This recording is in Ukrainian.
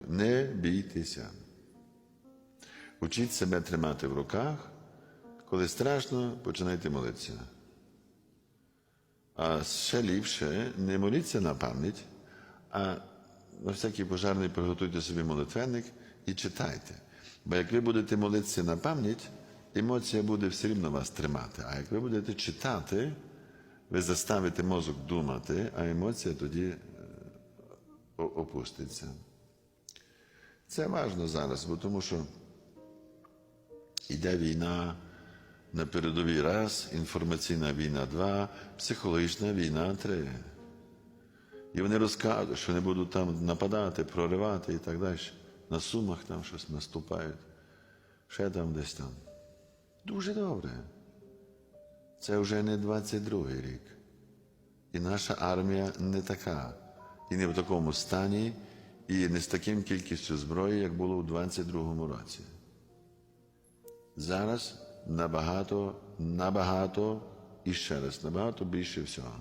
Не бійтеся. Учіть себе тримати в руках. Коли страшно, починайте молитися. А ще ліпше не моліться на пам'ять, а на всякий пожарний приготуйте собі молитвенник і читайте. Бо як ви будете молитися на пам'ять, емоція буде все рівно вас тримати. А як ви будете читати, ви заставите мозок думати, а емоція тоді е, опуститься. Це важливо зараз, бо тому що йде війна на передовій раз, інформаційна війна два, психологічна війна три. І вони розказують, що вони будуть там нападати, проривати і так далі. На сумах там щось наступають, ще там десь там. Дуже добре. Це вже не 22-й рік. І наша армія не така, і не в такому стані, і не з таким кількістю зброї, як було у 22-му році. Зараз набагато, набагато і ще раз, набагато більше всього.